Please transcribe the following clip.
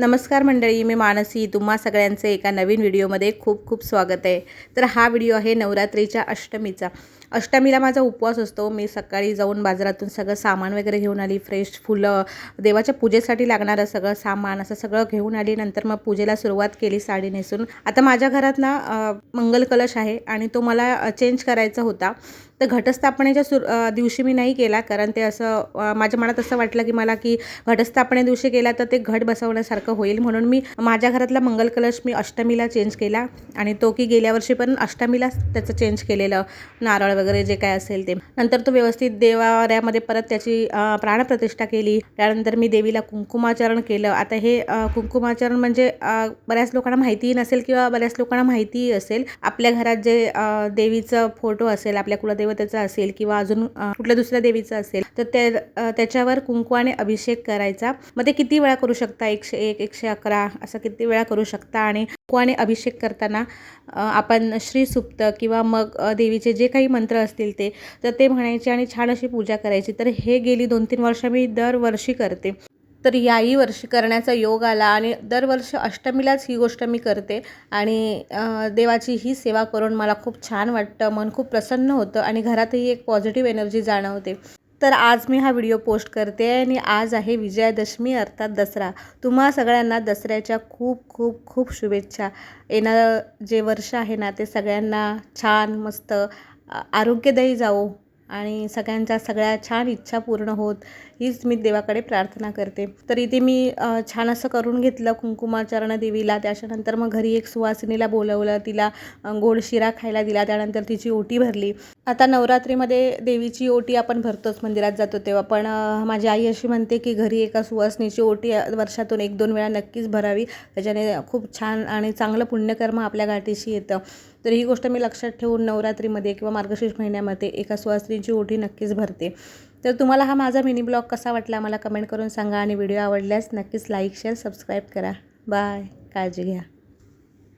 नमस्कार मंडळी मी मानसी. तुम्हा सगळ्यांचे एका नवीन व्हिडिओमध्ये खूप खूप स्वागत आहे. तर हा व्हिडिओ आहे नवरात्रीच्या अष्टमीचा. अष्टमीला माझा उपवास असतो. मी सकाळी जाऊन बाजारातून सगळं सामान वगैरे घेऊन आली फ्रेश फुलं देवाच्या पूजेसाठी लागणारं सगळं सामान असं सगळं घेऊन आली. नंतर मग पूजेला सुरुवात केली साडी नेसून. आता माझ्या घरात ना मंगल कलश आहे आणि तो मला चेंज करायचा होता. तर घटस्थापनेच्या सुर दिवशी मी नाही केला कारण ते असं माझ्या मनात असं वाटलं की मला की घटस्थापने दिवशी केला तर ते घट बसवण्यासारखं होईल. म्हणून मी माझ्या घरातला मंगल कलश मी अष्टमीला चेंज केला आणि तो की गेल्या वर्षी पण अष्टमीलाच त्याचं चेंज केलेलं नारळ वगैरे जे काय असेल ते. नंतर तो व्यवस्थित देवाऱ्यामध्ये परत त्याची प्राणप्रतिष्ठा केली. त्यानंतर मी देवीला कुंकुमाचरण केलं. आता हे कुंकुमाचरण म्हणजे बऱ्याच लोकांना माहितीही नसेल किंवा बऱ्याच लोकांना माहितीही असेल. आपल्या घरात जे देवीचं फोटो असेल आपल्या कुलदेवतेचा असेल किंवा अजून कुठल्या दुसऱ्या देवीचं असेल तर ते अ, त्याच्यावर कुंकवाने अभिषेक करायचा. मग ते किती वेळा करू शकता? एकशे एक एकशे अकरा असं किती वेळा करू शकता? आणि कुंकवाने अभिषेक करताना आपण आपण श्रीसुप्त किंवा मग देवीचे जे काही मंत्र असतील ते तर ते म्हणायचे आणि छान अशी पूजा करायची. तर हे गेली दोन तीन वर्ष मी दरवर्षी करते. तर याही वर्षी करण्याचा योग आला आणि दरवर्षी अष्टमीलाच ही गोष्ट मी करते आणि देवाची ही सेवा करून मला खूप छान वाटतं मन खूप प्रसन्न होतं आणि घरातही एक पॉझिटिव्ह एनर्जी जाणवते. तर आज मी हा व्हिडिओ पोस्ट करते आणि आज आहे विजयादशमी अर्थात दसरा. तुम्हा सगळ्यांना दसऱ्याच्या खूप खूप खूप शुभेच्छा. येणारं जे वर्ष आहे ना ते सगळ्यांना छान मस्त आरोग्यदायी जावो. आणि सगळ्यांच्या सगळ्या छान इच्छा पूर्ण होत हीच मी देवाकडे प्रार्थना करते. तर इथे मी छान असं करून घेतलं कुंकुमाचरण देवीला त्याच्यानंतर मग घरी एक सुवासिनीला बोलवलं तिला गोड शिरा खायला दिला त्यानंतर तिची ओटी भरली. आता नवरात्रीमध्ये देवीची ओटी आपण भरतोच मंदिरात जातो तेव्हा. पण माझी आई अशी म्हणते की घरी एका सुवासिनीची ओटी वर्षातून एक दोन वेळा नक्कीच भरावी. त्याच्याने खूप छान आणि चांगलं पुण्यकर्म आपल्या गाठीशी येतं. तर ही गोष्ट मी लक्षात ठेवून नवरात्रीमध्ये किंवा मार्गशीर्ष महिन्यामध्ये एका गोष्टींची ओटी नक्कीच भरते. तर तुम्हाला हा माझा मिनी ब्लॉग कसा वाटला मला कमेंट करून सांगा आणि व्हिडिओ आवडल्यास नक्कीच लाईक शेअर सबस्क्राईब करा. बाय काळजी घ्या.